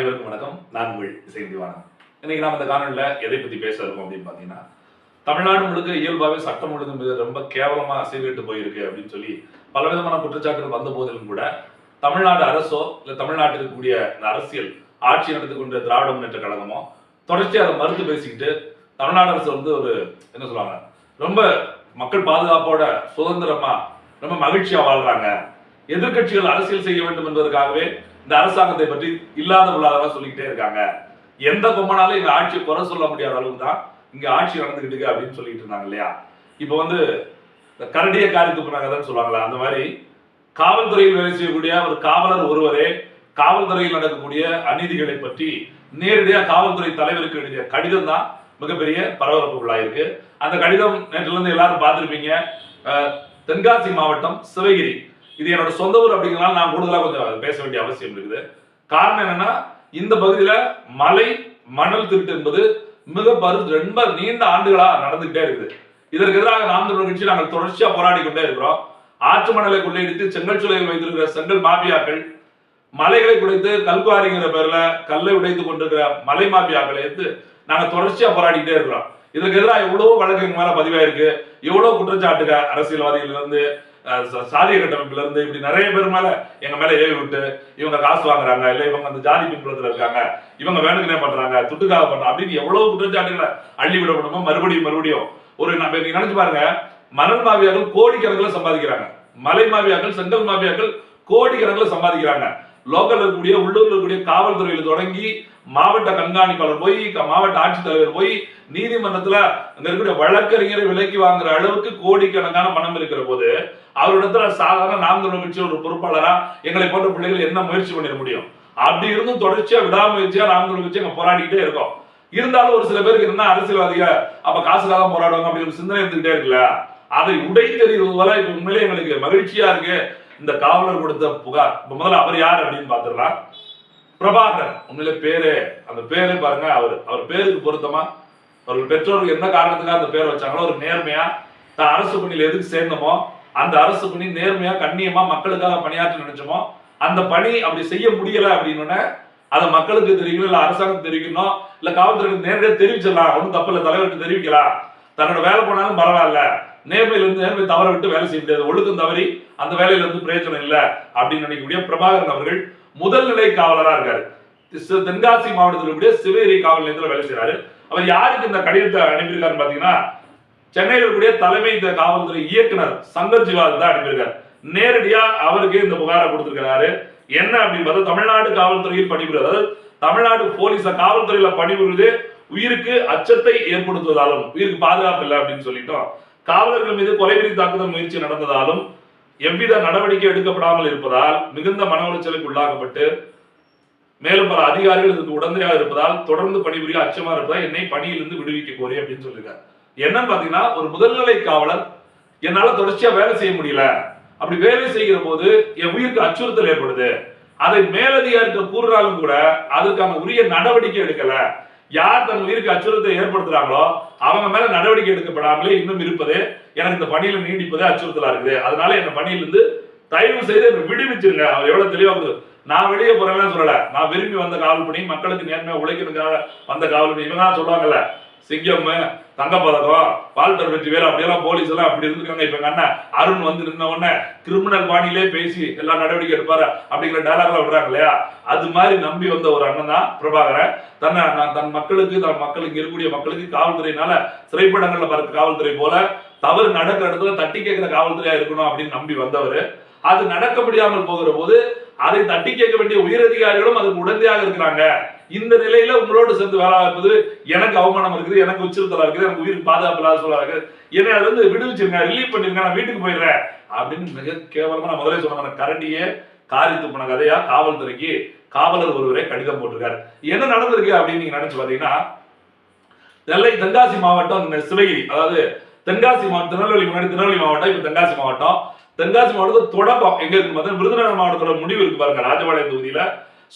அனைவருக்கும் வணக்கம். நான் உங்கள் இசை இன்னைக்கு நாம் இந்த காணொலியில் எதை பத்தி பேச இருக்கோம் அப்படின்னு பார்த்தீங்கன்னா தமிழ்நாடு முழுக்க இயல்பாகவே சட்டம் ஒழுங்கு மிக ரொம்ப கேவலமாக அசைவிட்டு போயிருக்கு அப்படின்னு சொல்லி பலவிதமான குற்றச்சாட்டுகள் வந்த போதிலும் கூட தமிழ்நாடு அரசோ இல்லை தமிழ்நாட்டில் இருக்கக்கூடிய இந்த அரசியல் ஆட்சி நடத்தி கொண்ட திராவிட முன்னேற்ற கழகமோ தொடர்ச்சியாக அதை மறுத்து பேசிக்கிட்டு தமிழ்நாடு அரசு வந்து ஒரு என்ன சொல்லுவாங்க ரொம்ப மக்கள் பாதுகாப்போட சுதந்திரமா ரொம்ப மகிழ்ச்சியா வாழ்றாங்க. எதிர்க்கட்சிகள் அரசியல் செய்ய வேண்டும் என்பதற்காகவே இந்த அரசாங்கத்தை பற்றி இல்லாத பொருளாதாரம் சொல்லிக்கிட்டே இருக்காங்க. எந்த பொம்மனாலும் எங்க ஆட்சியை குறை சொல்ல முடியாத அளவுக்கு தான் இங்க ஆட்சி நடந்துகிட்டு இருக்கு அப்படின்னு சொல்லிட்டு இருந்தாங்க இல்லையா? இப்போ வந்து இந்த கரடிய காரி துப்புனாங்கன்னு சொல்லுவாங்களா அந்த மாதிரி காவல்துறையில் வேலை செய்யக்கூடிய ஒரு காவலர் ஒருவரே காவல்துறையில் நடக்கக்கூடிய அநீதிகளை பற்றி நேரடியாக காவல்துறை தலைவருக்கு எழுதிய கடிதம் தான் மிகப்பெரிய பரபரப்புகளாயிருக்கு அந்த கடிதம் நேற்றுல இருந்து எல்லாரும் பார்த்துருப்பீங்க. தென்காசி மாவட்டம் சிவகிரி. இது என்னோட சொந்த ஊர் அப்படிங்கிறனால நான் கூடுதலாக கொஞ்சம் பேச வேண்டிய அவசியம் இருக்குது. காரணம் என்னன்னா இந்த பகுதியில் மலை மணல் திருட்டு என்பது மிக பரு ரொம்ப நீண்ட ஆண்டுகளாக நடந்துகிட்டே இருக்குது. இதற்கு எதிராக நாம் தமிழர் கட்சி நாங்கள் தொடர்ச்சியாக போராடி கொண்டே இருக்கிறோம். ஆற்று மணலை கொள்ளையடித்து செங்கல் சூளையில் வைத்திருக்கிற செங்கல் மாபியாக்கள் மலைகளை குடைத்து கல்குவாரிங்கிற பேர்ல கல்லை உடைத்து கொண்டிருக்கிற மலை மாபியாக்களை எடுத்து நாங்கள் தொடர்ச்சியாக போராடிக்கிட்டே இருக்கிறோம். இதற்கு எதிராக எவ்வளவோ வழக்கு மேலே மேல பதிவாயிருக்கு. எவ்வளவு குற்றச்சாட்டுக அரசியல்வாதிகள் இருந்து சாதிய கட்டமைப்புல இருந்து இப்படி நிறைய பேர் மேல எங்க மேல ஏவி விட்டு இவங்க காசு வாங்குறாங்க இல்ல இவங்க அந்த ஜாதி பின்புலத்துல இருக்காங்க இவங்க வேணுக்குனே பண்றாங்க துட்டுக்காக பண்றாங்க அப்படின்னு எவ்வளவு குற்றச்சாட்டுகளை அள்ளி விடப்படுமோ மறுபடியும் மறுபடியும். ஒரு நம்ம நினைச்சு பாருங்க மணல் மாவியாக்கள் கோடிக்கணக்கில் சம்பாதிக்கிறாங்க. மலை மாவியாக்கள் செங்கல் மாவியாக்கள் கோடிக்கணக்கில் சம்பாதிக்கிறாங்க. லோக்கல் இருக்கக்கூடிய உள்ளூர்ல இருக்கக்கூடிய காவல்துறையில தொடங்கி மாவட்ட கண்காணிப்பாளர் போய் மாவட்ட ஆட்சித்தலைவர் போய் நீதிமன்றத்துல அங்க இருக்கக்கூடிய வழக்கறிஞரை விலைக்கு வாங்குற அளவுக்கு கோடிக்கணக்கான பணம் இருக்கிற போது அவரிடத்துல சாதாரண நாம் தமிழர் கட்சி ஒரு பொறுப்பாளரா எங்களை போன்ற பிள்ளைகள் என்ன முயற்சி பண்ணிட முடியும்? அப்படி இருந்தும் தொடர்ச்சியா விடாமுயற்சியா நாம் தமிழர் கட்சி அங்க போராடிக்கிட்டே இருக்கோம். இருந்தாலும் ஒரு சில பேருக்கு என்ன அரசியல்வாதிக அப்ப காசுக்காக போராடுவாங்க அப்படி ஒரு சிந்தனை இருந்துகிட்டே இருக்குல்ல? அதை உடைத்தெறிவது போல இப்ப உண்மையிலே எங்களுக்கு மகிழ்ச்சியா இருக்கு. இந்த காவலர் கொடுத்த புகார். இப்ப முதல்ல அவர் யார் அப்படின்னு பாத்துடலாம் பிரபாகரன். உண்மையில பேரு. அந்த பேரே பாருங்க அவர். அவர் பேருக்கு பொருத்தமா? அவர்கள் பெற்றோர்கள் என்ன காரணத்துக்காக அந்த பேர் வச்சாங்களோ ஒரு நேர்மையா? தான் அரசு பணியில எதுக்கு சேர்ந்தோமோ அந்த அரசு பணி நேர்மையா கண்ணியமா மக்களுக்காக பணியாற்ற நினைச்சோமோ அந்த பணி அப்படி செய்ய முடியல அப்படின்னு அதை மக்களுக்கு தெரிவிக்கணும் இல்ல அரசாங்கம் தெரிவிக்கணும் இல்ல காவல்துறைக்கு நேரடியாக தெரிவிச்சிடலாம். ஒன்றும் தப்பு இல்லை தலைவருக்கு தெரிவிக்கலாம். தன்னோட வேலை போனாலும் பரவாயில்ல. நேர்மையில இருந்து நேர்மை தவற விட்டு வேலை செய்ய முடியாது. ஒழுக்கம் தவறி அந்த வேலையில இருந்து பிரயோஜனம் இல்லை அப்படின்னு நினைக்கக்கூடிய பிரபாகரன் அவர்கள் முதல் நிலை காவலரா இருக்காரு. தென்காசி மாவட்டத்தில் இருக்கக்கூடிய சிவகிரி காவல் நிலையத்தில் வேலை செய்யறாரு அவர் யாருக்கு இந்த கடிதத்தை அனுப்பியிருக்காருன்னு பாத்தீங்கன்னா சென்னையில் இருக்கக்கூடிய தலைமை இந்த காவல்துறை இயக்குனர் சங்கர் ஜிவால் தான் அனுப்பியிருக்காரு. நேரடியா அவருக்கு இந்த புகாரை கொடுத்திருக்கிறாரு. என்ன அப்படின்னு பார்த்தா தமிழ்நாடு காவல்துறையில் பணிபுரிவது அதாவது தமிழ்நாடு போலீஸ காவல்துறையில பணிபுரிவது உயிருக்கு அச்சத்தை ஏற்படுத்துவதாலும் உயிருக்கு பாதுகாப்பு இல்லை அப்படின்னு சொல்லிட்டோம். காவலர்கள் மீது கொலைவெறி தாக்குதல் முயற்சி நடந்ததாலும் எவ்வித நடவடிக்கை எடுக்கப்படாமல் இருப்பதால் மிகுந்த மன உளைச்சலுக்கு உள்ளாக்கப்பட்டு மேலும் பல அதிகாரிகள் இதுக்கு உடந்தையாக இருப்பதால் தொடர்ந்து பணிபுரிய அச்சமா இருப்பதால் என்னை பணியிலிருந்து விடுவிக்க கோரி அப்படின்னு சொல்லியிருக்காரு. என்னன்னு பாத்தீங்கன்னா ஒரு முதல்நிலை காவலர் என்னால தொடர்ச்சியா வேலை செய்ய முடியல. அப்படி வேலை செய்கிற போது என் உயிருக்கு அச்சுறுத்தல் ஏற்படுது. அதை மேலதிகாரிகள் கூறுறாலும் கூட அதுக்கான உரிய நடவடிக்கை எடுக்கல. யார் தன் உயிருக்கு அச்சுறுத்தலை ஏற்படுத்துறாங்களோ அவங்க மேல நடவடிக்கை எடுக்கப்படாமலே இன்னும் இருப்பது எனக்கு இந்த பணியில நீடிப்பதே அச்சுறுத்தலா இருக்குது. அதனால என்ன பணியிலிருந்து தயவு செய்து என்னை விடுவிச்சிருங்க. அவர் எவ்வளவு தெளிவா நான் வெளியே போறேன்னு சொல்லல. நான் விரும்பி வந்த காவல் பணி மக்களுக்கு நேர்மையா உழைக்கிறதுக்காக வந்த காவல் பணி இவங்க சொல்லுவாங்கல்ல சிங்கம் தங்கப்பதக்கம் வால்டர் வெற்றி வேலை அப்படியெல்லாம் போலீஸ் எல்லாம் அப்படி இருந்திருக்காங்க. இப்ப எங்க அண்ணன் அருண் வந்து நின்ன உடனே கிரிமினல் பாணியிலே பேசி எல்லா நடவடிக்கை எடுப்பாரு அப்படிங்கிற டயலாக்லாம் விடுறாங்க இல்லையா? அது மாதிரி நம்பி வந்த ஒரு அண்ணன் தான் பிரபாகரன். தன்னை நான் தன் மக்களுக்கு தன் மக்களுக்கு இருக்கக்கூடிய மக்களுக்கு காவல்துறையினால திரைப்படங்கள்ல பார்க்க காவல்துறை போல தவறு நடக்கிற இடத்துல தட்டி கேட்கிற காவல்துறையா இருக்கணும் அப்படின்னு நம்பி வந்தவர். அது நடக்க முடியாமல் போகிற போது அதை தட்டி கேட்க வேண்டிய உயரதிகாரிகளும் அதுக்கு உடந்தையாக இருக்கிறாங்க. இந்த நிலையில உங்களோடு சேர்ந்து வேலை பார்ப்பது எனக்கு அவமானம் இருக்குது எனக்கு உச்சிருத்தலா இருக்குது எனக்கு உயிர் பாதுகாப்பு இல்லாத சூழலா இருக்குது. என்னை அதுல இருந்து விடுவிச்சிருங்க ரிலீவ் பண்ணிருங்க நான் வீட்டுக்கு போயிடுறேன் அப்படின்னு மிக கேவலமா நான் முதலே சொன்ன கரண்டியே காரி துப்பின கதையா காவல்துறைக்கு காவலர் ஒருவரே கடிதம் போட்டிருக்காரு. என்ன நடந்திருக்கு அப்படின்னு நீங்க நினைச்சு பாத்தீங்கன்னா நெல்லை தென்காசி மாவட்டம் இந்த சிவகிரி அதாவது தென்காசி மாவட்டம் திருநெல்வேலி முன்னாடி திருநெல்வேலி மாவட்டம் இப்ப தென்காசி மாவட்டம். தென்காசி மாவட்டத்தில் தொடக்கம் எங்க இருக்கு பார்த்தா விருதுநகர் மாவட்டத்தோட முடிவு இருக்கு பாருங்க ராஜபாளையம் தொகுதியில.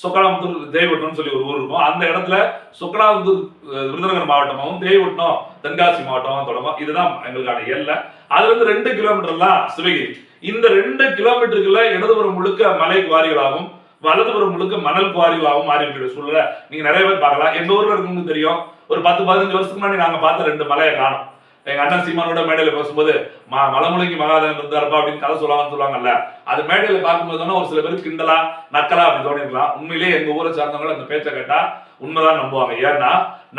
சொக்கலாம்புத்தூர் தேவட்டம்னு சொல்லி ஒரு ஊர் இருக்கும். அந்த இடத்துல சொக்கலாம்புத்தூர் விருதுநகர் மாவட்டமாகவும் தேவட்டம் தென்காசி மாவட்டமாகவும் தொடங்கும் இதுதான் எங்களுக்கான எல்லை. அதுல இருந்து ரெண்டு கிலோமீட்டர் தான் சிவகிரி இந்த ரெண்டு கிலோமீட்டருக்குள்ள இடதுபுறம் முழுக்க மலை குவாரிகளாகவும் வலதுபுறம் முழுக்க மணல் குவாரிவாகவும் மாறி இருக்கிற சூழ்நிலை. நீங்க நிறைய பேர் பார்க்கலாம். எங்க ஊர்ல இருக்கவங்களுக்கு தெரியும். ஒரு பத்து பதினஞ்சு வருஷத்துக்கு முன்னாடி நாங்க பார்த்த ரெண்டு மலையை காணும். எங்க அண்ணன் சீமானோட மேடையில பேசும்போது ம மலமுழுங்கி மகாதேவன் இருந்தாருப்பா அப்படின்னு கதை சொல்லுவாங்கன்னு சொல்லுவாங்கல்ல அது மேடையில பார்க்கும்போது ஒரு சில பேருக்கு கிண்டலா நக்கலா அப்படி தோணிருக்கலாம். உண்மையிலேயே எங்க ஊரை சார்ந்தவங்க அந்த பேச்சை கேட்டா உண்மைதான் நம்புவாங்க. ஏன்னா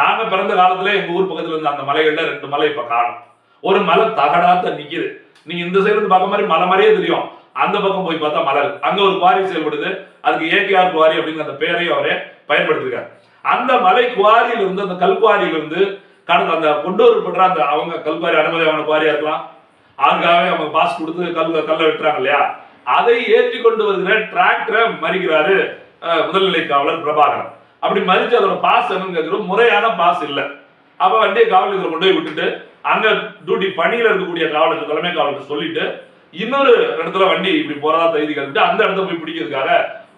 நாங்க பிறந்த காலத்துல எங்க ஊர் பக்கத்துல இருந்த அந்த மலைகள்ல ரெண்டு மலை இப்ப காணும். ஒரு மலை தகடாத்த நிக்குது. நீங்க இந்த சைடு இருந்து பார்க்க மாதிரி மலை மாதிரியே தெரியும். அந்த பக்கம் போய் பார்த்தா மலர் அங்க ஒரு குவாரி செயல்படுது. அதுக்கு ஏகேஆர் குவாரி அப்படிங்கிற அந்த பேரையும் அவரே பயன்படுத்திருக்காரு. அந்த மலை குவாரியில இருந்து அந்த கல் குவாரியில இருந்து கடந்த அந்த கொண்டு வரப்படுற அந்த அவங்க கல்வாரி அனுமதி அவங்க குவாரியா இருக்கலாம். அதுக்காகவே அவங்க பாஸ் கொடுத்து கல் கல்லை வெட்டுறாங்க இல்லையா? அதை ஏற்றி கொண்டு வருகிற டிராக்டரை மறிக்கிறாரு முதல்நிலை காவலர் பிரபாகரன். அப்படி மறிச்சு அதோட பாஸ் என்னங்கிறது முறையான பாஸ் இல்லை. அப்ப வண்டியை காவலத்தில் கொண்டு போய் விட்டுட்டு அங்க டியூட்டி பணியில இருக்கக்கூடிய காவலர் தலைமை காவலர் சொல்லிட்டு இன்னொரு இடத்துல வண்டி இப்படி போறதா தகுதி கழிட்டு அந்த இடத்த போய் பிடிக்கிறதுக்காக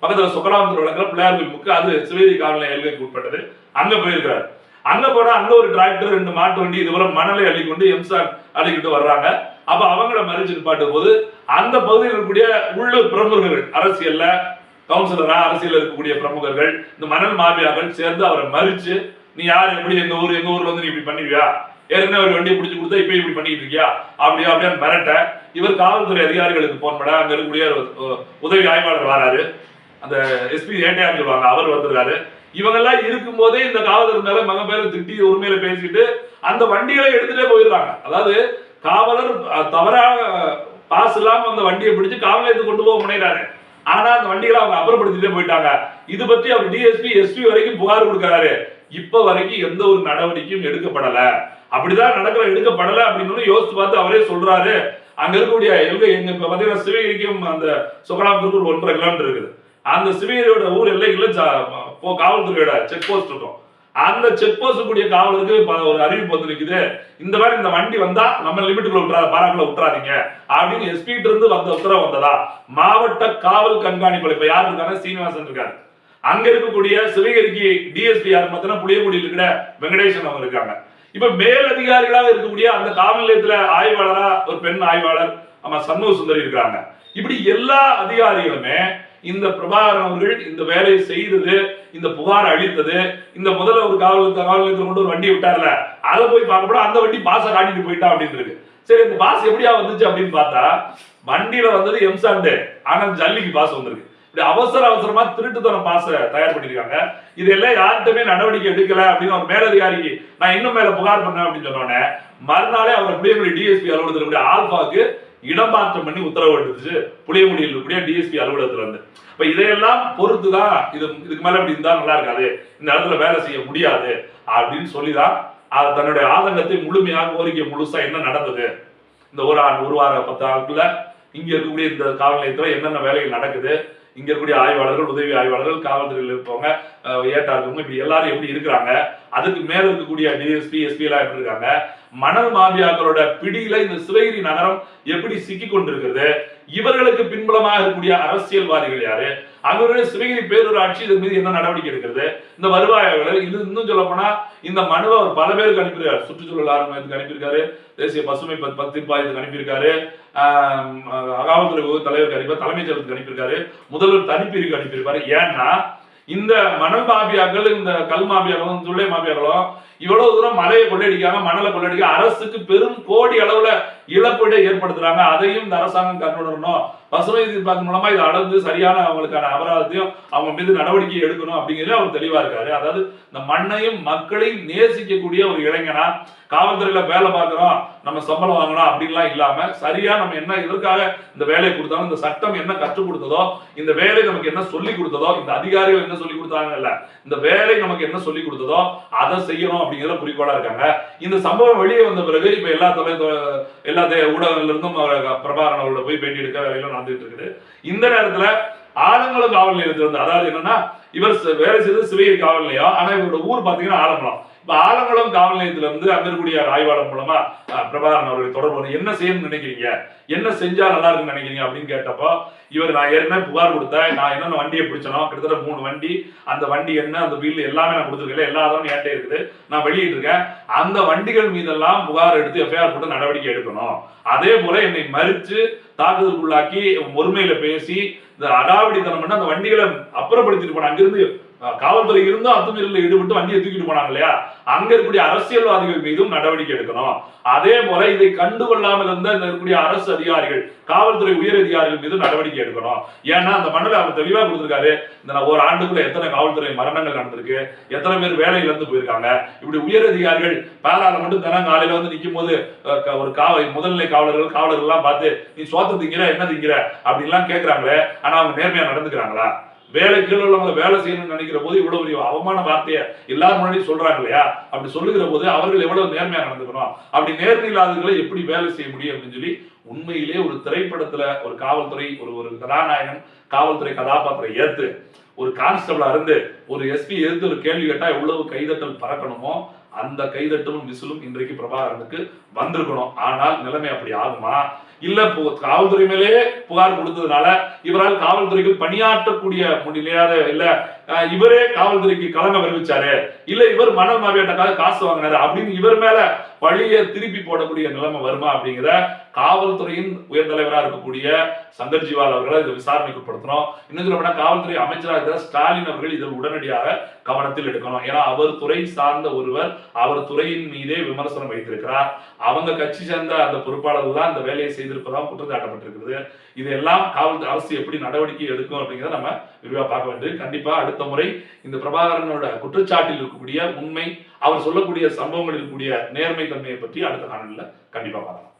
பக்கத்துல சுக்கராமந்தர் வழக்கிற பிள்ளையார் போய் முக்கு அது சிவேதி காவல் நிலைய எல்கைக்கு உட்பட்டது. அங்க போயிருக்கிறாரு. அங்க போனா அங்க ஒரு டிராக்டர் ரெண்டு மாட்டு வண்டி இதுவரை மணலை அள்ளிக்கொண்டு எம்சான் அள்ளிக்கிட்டு வர்றாங்க. அப்ப அவங்கள மறிச்சு நிப்பாட்டும் போது அந்த பகுதியில் இருக்கக்கூடிய உள்ளூர் பிரமுகர்கள் அரசியல்ல கவுன்சிலரா அரசியல் இருக்கக்கூடிய பிரமுகர்கள் இந்த மணல் மாபியாக்கள் சேர்ந்து அவரை மறிச்சு நீ யார்? எப்படி? எங்க ஊர்? எங்க ஊர்ல வந்து நீ இப்படி பண்ணுவியா ஏற்கனவே ஒரு வண்டியை பிடிச்சி கொடுத்தா இப்ப இப்படி பண்ணிட்டு இருக்கியா? அப்படியா அப்படின்னு மிரட்ட இவர் காவல்துறை அதிகாரிகளுக்கு போன் பண்ண அங்க இருக்கக்கூடிய ஒரு உதவி ஆய்வாளர் வராரு. அந்த எஸ்பி ஏட்டையார் சொல்லுவாங்க அவர் வந்துருக்காரு இவங்கெல்லாம் இருக்கும் இருக்கும்போதே இந்த காவலர் மேல மக பேர திட்டி உரிமையில பேசிட்டு அந்த வண்டிகளை எடுத்துட்டே போயிடுறாங்க. அதாவது காவலர் தவறா பாஸ் இல்லாம அந்த வண்டியை பிடிச்சு காவல் நிலையத்துக்கு கொண்டு போக முனைகிறாரு ஆனா அந்த வண்டிகளை அவங்க அப்புறப்படுத்திட்டே போயிட்டாங்க. இது பத்தி அவர் டிஎஸ்பி எஸ்பி வரைக்கும் புகார் கொடுக்கறாரு. இப்ப வரைக்கும் எந்த ஒரு நடவடிக்கையும் எடுக்கப்படல. அப்படிதான் நடக்கிற எடுக்கப்படல அப்படின்னு யோசிச்சு பார்த்து அவரே சொல்றாரு. அங்க இருக்கக்கூடிய எல்கை எங்க பாத்தீங்கன்னா சிவகிரிக்கும் அந்த சுகலாமத்துக்கு ஒரு ஒன்றரை கிலோமீட்டர் இருக்குது. அந்த சிவகிரியோட ஊர் எல்லைக்குள்ள காவல்துறையோட செக் போஸ்ட் இருக்கும். அந்த செக் போஸ்ட் கூடிய காவலருக்கு ஒரு அறிவிப்பு வந்து இந்த மாதிரி இந்த வண்டி வந்தா நம்ம லிமிட்டுக்குள்ள விட்டுறா பாராக்குள்ள விட்டுறாதீங்க. அப்படின்னு எஸ்பிட்டு இருந்து வந்த உத்தரவு வந்ததா? மாவட்ட காவல் கண்காணிப்பு இப்ப யாரு இருக்காங்க? சீனிவாசன் இருக்காரு. அங்க இருக்கக்கூடிய சிவகிரிக்கு டிஎஸ்பி யார்? பார்த்தீங்கன்னா புளியங்குடியில் இருக்கிற வெங்கடேசன் அவங்க இருக்காங்க. இப்ப மேல் அதிகாரிகளாக இருக்கக்கூடிய அந்த காவல் நிலையத்துல ஆய்வாளரா ஒரு பெண் ஆய்வாளர் ஆமா சண்முக சுந்தரி இருக்காங்க இப்படி எல்லா அதிகாரிகளுமே இந்த பிரபாகரன் அவர்கள் இந்த வேலையை செய்தது இந்த புகார் அளித்தது இந்த முதல்ல ஒரு காவல் காவல் நிலையத்தில் கொண்டு ஒரு வண்டி விட்டார்ல அதை போய் பார்க்கப்பட அந்த வண்டி பாச காட்டிட்டு போயிட்டா அப்படின்னு இருக்கு. சரி இந்த பாஸ் எப்படியா வந்துச்சு அப்படின்னு பார்த்தா வண்டியில வந்தது எம்சாண்டு ஆனா ஜல்லிக்கு பாஸ் வந்திருக்கு. இப்படி அவசர அவசரமா திருட்டுத்தனம் பாச தயார் பண்ணிருக்காங்க இதெல்லாம் யார்கிட்டமே நடவடிக்கை எடுக்கல அப்படின்னு ஒரு மேலதிகாரிக்கு நான் இன்னும் மேல புகார் பண்ணேன் அப்படின்னு சொன்னோடனே மறுநாளே அவர் அப்படியே டிஎஸ்பி அலுவலகத்தில் ஆல்பாக்கு இடமாற்றம் பண்ணி உத்தரவு எடுத்துச்சு புளியங்குடியில் இருக்கக்கூடிய டிஎஸ்பி அலுவலகத்துல இருந்து. இப்ப இதையெல்லாம் பொறுத்து தான் இது இதுக்கு மேல இப்படி இருந்தா நல்லா இருக்காது. இந்த இடத்துல வேலை செய்ய முடியாது. அப்படின்னு சொல்லிதான் அது தன்னுடைய ஆதங்கத்தை முழுமையாக கோரிக்கை முழுசா என்ன நடந்தது? இந்த ஒரு ஆண்டு ஒரு வார பத்து ஆண்டுல இங்க இருக்கக்கூடிய இந்த காவல் நிலையத்துல என்னென்ன வேலைகள் நடக்குது? இங்க இருக்கக்கூடிய ஆய்வாளர்கள் உதவி ஆய்வாளர்கள் காவல்துறையில் இருப்பவங்க அஹ், ஏட்டா இருக்கவங்க இப்படி எல்லாரும் எப்படி இருக்கிறாங்க? அதுக்கு மேல இருக்கக்கூடிய டிஎஸ்பி எஸ்பி எல்லாம் எப்படி இருக்காங்க? மணல் மாபியாக்களோட பிடியில இந்த சிவகிரி நகரம் எப்படி சிக்கி கொண்டிருக்கிறது இவர்களுக்கு பின்புலமாக இருக்கக்கூடிய அரசியல்வாதிகள் யாரு? அவருடைய சிவகிரி பேரூராட்சி இதன் மீது என்ன நடவடிக்கை எடுக்கிறது? இந்த வருவாய்கள் இது இன்னும் சொல்ல போனா இந்த மனுவை அவர் பல பேருக்கு அனுப்பியிருக்காரு. சுற்றுச்சூழல் ஆர்வத்துக்கு அனுப்பியிருக்காரு. தேசிய பசுமை பத்- பத்திர்பாயத்துக்கு அனுப்பியிருக்காரு. அகாவல்துறை தலைவருக்கு அனுப்பி தலைமைச் செயலகத்துக்கு அனுப்பியிருக்காரு. முதல்வர் தனிப்பிரிவுக்கு அனுப்பியிருப்பாரு. ஏன்னா இந்த மணல் மாபியாக்கள் இந்த கல் மாபியாக்களும் துள்ளை மாபியாக்களும் இவ்வளவு தூரம் மலையை கொள்ளையடிக்காம மணலை கொள்ளடிக்க அரசுக்கு பெரும் கோடி அளவுல இழப்பீடை ஏற்படுத்துறாங்க. அதையும் இந்த அரசாங்கம் கண்ணுடணும் பசுமை தீர்ப்பாக்கு மூலமா இதை அளந்து சரியான அவங்களுக்கான அபராதத்தையும் அவங்க மீது நடவடிக்கை எடுக்கணும் அப்படிங்கிறது அவர் தெளிவா இருக்காரு. அதாவது இந்த மண்ணையும் மக்களையும் நேசிக்கக்கூடிய ஒரு இளைஞனா காவல்துறையில வேலை பார்க்கிறோம் நம்ம சம்பளம் வாங்கணும் அப்படின்லாம் இல்லாம சரியா நம்ம என்ன இதற்காக இந்த வேலையை கொடுத்தாலும் இந்த சட்டம் என்ன கற்றுக் கொடுத்ததோ இந்த வேலை நமக்கு என்ன சொல்லி கொடுத்ததோ இந்த அதிகாரிகள் என்ன சொல்லி கொடுத்தாங்க இல்ல இந்த வேலை நமக்கு என்ன சொல்லி கொடுத்ததோ அதை செய்யணும் அப்படிங்கிற குறிக்கோளா இருக்காங்க. இந்த சம்பவம் வெளியே வந்த பிறகு இப்ப எல்லா தொலை எல்லா ஊடகங்கள்ல இருந்தும் பிரபாரண பிரபாகரன் போய் பேட்டி எடுக்க வேலையெல்லாம் நடந்துட்டு இருக்குது இந்த நேரத்துல ஆலங்குளம் காவல் நிலையத்துல இருந்து அதாவது என்னன்னா இவர் வேலை செய்தது சிவகிரி காவல் நிலையம் ஆனா இவரோட ஊர் பாத்தீங்கன்னா ஆலங்குளம். ஆலங்குளம் காவல் நிலையத்துல இருந்து அங்க இருக்கக்கூடிய ஆய்வாளர் மூலமா பிரபாகரன் அவர்களை தொடர்பு என்ன செய்யணும்னு நினைக்கிறீங்க? என்ன செஞ்சா நல்லா இருக்குன்னு நினைக்கிறீங்க அப்படின்னு கேட்டப்போ இவர் நான் ஏற்கனவே புகார் கொடுத்தேன் நான் என்னென்ன வண்டியை பிடிச்சனோ கிட்டத்தட்ட மூணு வண்டி அந்த வண்டி என்ன அந்த வீல் எல்லாமே நான் கொடுத்துருக்கேன் எல்லா ஆதாரமும் ஏட்டே இருக்குது. நான் வெளியிட்டிருக்கேன் அந்த வண்டிகள் மீதெல்லாம் புகார் எடுத்து எஃப்ஐஆர் போட்டு நடவடிக்கை எடுக்கணும். அதே போல என்னை மறித்து தாக்குதலுக்குள்ளாக்கி ஒருமையில பேசி இந்த அடாவடித்தனம் பண்ணி அந்த வண்டிகளை அப்புறப்படுத்திட்டு போனேன் அங்கிருந்து காவல்துறை இருந்தும் அத்துமீறலில் ஈடுபட்டு வண்டியை தூக்கிட்டு போனாங்க இல்லையா? அங்க இருக்கக்கூடிய அரசியல்வாதிகள் மீதும் நடவடிக்கை எடுக்கணும். அதே போல இதை கண்டுகொள்ளாமல் இருந்த இந்த இருக்கக்கூடிய அரசு அதிகாரிகள் காவல்துறை உயர் அதிகாரிகள் மீது நடவடிக்கை எடுக்கணும். ஏன்னா அந்த மண்ணில் அவர் தெளிவா கொடுத்திருக்காரு. இந்த ஒரு ஆண்டுக்குள்ள எத்தனை காவல்துறை மரணங்கள் நடந்திருக்கு எத்தனை பேர் வேலையில இருந்து போயிருக்காங்க. இப்படி உயர் அதிகாரிகள் பாராளுமன்றம் மட்டும் தினம் காலையில வந்து நிக்கும் போது ஒரு காவல் முதல்நிலை காவலர்கள் காவலர்கள் எல்லாம் பார்த்து நீ சோத்த திங்கிற என்ன திங்கிற? அப்படின்லாம் கேட்கிறாங்களே ஆனா அவங்க நேர்மையா நடந்துக்கிறாங்களா? வேலை கீழே உள்ளவங்க வேலை செய்யணும்னு நினைக்கிற போது இவ்வளவு பெரிய அவமான வார்த்தையை எல்லாரும் முன்னாடி சொல்றாங்க இல்லையா? அப்படி சொல்லுகிற போது அவர்கள் எவ்வளவு நேர்மையா நடந்துக்கணும்? அப்படி நேர்மை இல்லாதவர்களை எப்படி வேலை செய்ய முடியும் அப்படின்னு சொல்லி உண்மையிலே ஒரு திரைப்படத்துல ஒரு காவல்துறை ஒரு ஒரு கதாநாயகன் காவல்துறை கதாபாத்திரம் ஏத்து ஒரு கான்ஸ்டபிளா இருந்து ஒரு எஸ்பி எதிர்த்து ஒரு கேள்வி கேட்டா எவ்வளவு கைதட்டல் பறக்கணுமோ அந்த கைதட்டலும் விசிலும் இன்றைக்கு பிரபாகரனுக்கு வந்திருக்கணும். ஆனால் நிலைமை அப்படி ஆகுமா? இல்ல பு- காவல்துறை மேலே புகார் கொடுத்ததுனால இவரால் காவல்துறைக்கு பணியாற்றக்கூடிய முடியாத இல்ல இவரே காவல்துறைக்கு களங்கம் விளைவிச்சாரு. இல்ல இவர் மணல் மாவியாட்டக்காக காசு வாங்கினாரு அப்படின்னு இவர் மேல பழிய திருப்பி போடக்கூடிய நிலைமை வருமா அப்படிங்கிற காவல்துறையின் உயர் தலைவரா இருக்கக்கூடிய சங்கர் ஜிவால் அவர்களை இதை விசாரணைக்கு உட்படுத்தணும். இன்னும் சொல்ல காவல்துறை அமைச்சராக இருக்கிற ஸ்டாலின் அவர்கள் இதில் உடனடியாக கவனத்தில் எடுக்கணும். ஏன்னா அவர் துறை சார்ந்த ஒருவர் அவர் துறையின் மீதே விமர்சனம் வைத்திருக்கிறார். அவங்க கட்சி சேர்ந்த அந்த பொறுப்பாளர்கள் தான் இந்த வேலையை செய்திருப்பதாக குற்றச்சாட்டப்பட்டிருக்கிறது இதெல்லாம் காவல் அரசு எப்படி நடவடிக்கை எடுக்கும் அப்படிங்கிறத நம்ம விரிவாக பார்க்க வேண்டியது கண்டிப்பாக அடுத்த முறை இந்த பிரபாகரனோட குற்றச்சாட்டில் இருக்கக்கூடிய உண்மை அவர் சொல்லக்கூடிய சம்பவங்களில் இருக்கக்கூடிய நேர்மை தன்மையை பற்றி அடுத்த காணொலியில் கண்டிப்பாக பார்க்கலாம்.